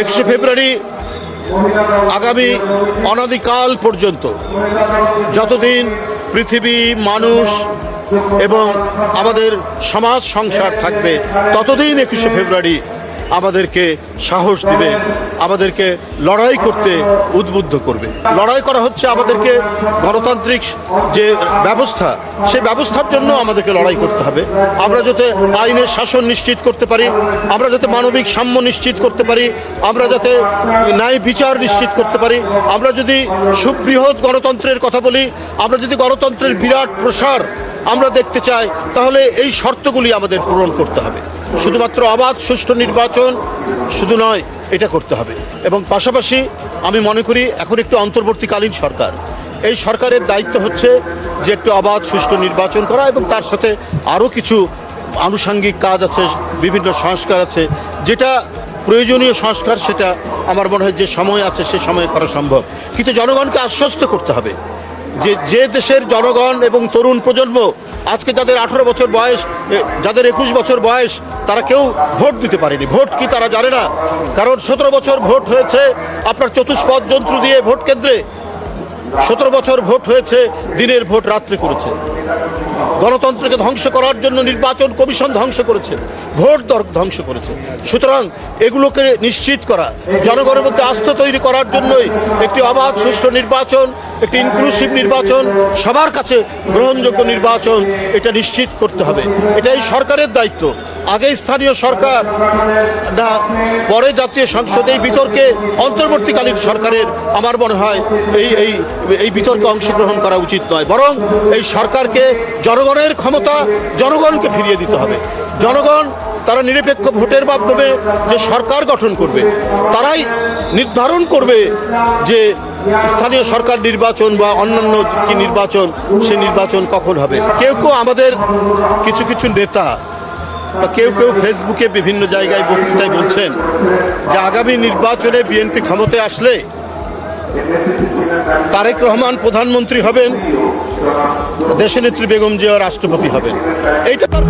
একুশে ফেব্রুয়ারি আগামী অনাদিকাল পর্যন্ত যতদিন পৃথিবী, মানুষ এবং আমাদের সমাজ, সংসার থাকবে, ততদিন একুশে ফেব্রুয়ারি আমাদেরকে সাহস দিবে, আমাদেরকে লড়াই করতে উদ্বুদ্ধ করবে। লড়াই করা হচ্ছে আমাদেরকে গণতান্ত্রিক যে ব্যবস্থা, সেই ব্যবস্থার জন্য আমাদেরকে লড়াই করতে হবে। আমরা যাতে আইনের শাসন নিশ্চিত করতে পারি, আমরা যাতে মানবিক সাম্য নিশ্চিত করতে পারি, আমরা যাতে ন্যায় বিচার নিশ্চিত করতে পারি, আমরা যদি সুবৃহৎ গণতন্ত্রের কথা বলি, আমরা যদি গণতন্ত্রের বিরাট প্রসার আমরা দেখতে চাই, তাহলে এই শর্তগুলি আমাদের পূরণ করতে হবে। শুধুমাত্র অবাধ, সুষ্ঠু নির্বাচন শুধু নয়, এটা করতে হবে। এবং পাশাপাশি আমি মনে করি এখন একটু অন্তর্বর্তীকালীন সরকার। এই সরকারের দায়িত্ব হচ্ছে যে একটু অবাধ, সুষ্ঠু নির্বাচন করা এবং তার সাথে আরও কিছু আনুষাঙ্গিক কাজ আছে, বিভিন্ন সংস্কার আছে। যেটা প্রয়োজনীয় সংস্কার, সেটা আমার মনে হয় যে সময় আছে, সে সময়ে করা সম্ভব। কিন্তু জনগণকে আশ্বস্ত করতে হবে যে যে দেশের জনগণ এবং তরুণ প্রজন্ম আজকে যাদের আঠারো বছর বয়স যাদের একুশ বছর বয়স, তারা কেউ ভোট দিতে পারেনি। ভোট কি তারা জানে না? কারণ সতেরো বছর ভোট হয়েছে আপনার চতুষ্পদ যন্ত্র দিয়ে ভোট কেন্দ্রে। সতেরো বছর ভোট হয়েছে, দিনের ভোট রাত্রে করেছে। গণতন্ত্রকে ধ্বংস করার জন্য নির্বাচন কমিশন ধ্বংস করেছে, ভোট দর- ধ্বংস করেছে। সুতরাং এগুলোকে নিশ্চিত করা, জনগণের মধ্যে আস্থা তৈরি করার জন্যই একটি অবাধ, সুষ্ঠু নির্বাচন একটি ইনক্লুসিভ নির্বাচন, সবার কাছে গ্রহণযোগ্য নির্বাচন, এটা নিশ্চিত করতে হবে। এটাই সরকারের দায়িত্ব। আগে স্থানীয় সরকার না পরে জাতীয় সংসদ, এই বিতর্কে অন্তর্বর্তীকালীন সরকারের আমার মনে হয় এই এই এই বিতর্কে অংশগ্রহণ করা উচিত নয়। বরং এই সরকারকে, জনগণের ক্ষমতা, জনগণকে ফিরিয়ে দিতে হবে। জনগণ, তারা নিরপেক্ষ ভোটের মাধ্যমে যে সরকার গঠন করবে, তারাই নির্ধারণ করবে যে স্থানীয় সরকার নির্বাচন বা অন্যান্য কি নির্বাচন, সে নির্বাচন কখন হবে? কেউ কেউ আমাদের কিছু কিছু নেতা বা কেউ কেউ ফেসবুকে বিভিন্ন জায়গায় বক্তৃতায় বলছেন যে আগামী নির্বাচনে বিএনপি ক্ষমতায় আসলে তারেক রহমান প্রধানমন্ত্রী হবেন, দেশনেত্রী বেগম জিয়া রাষ্ট্রপতি হবেন। এইটা তার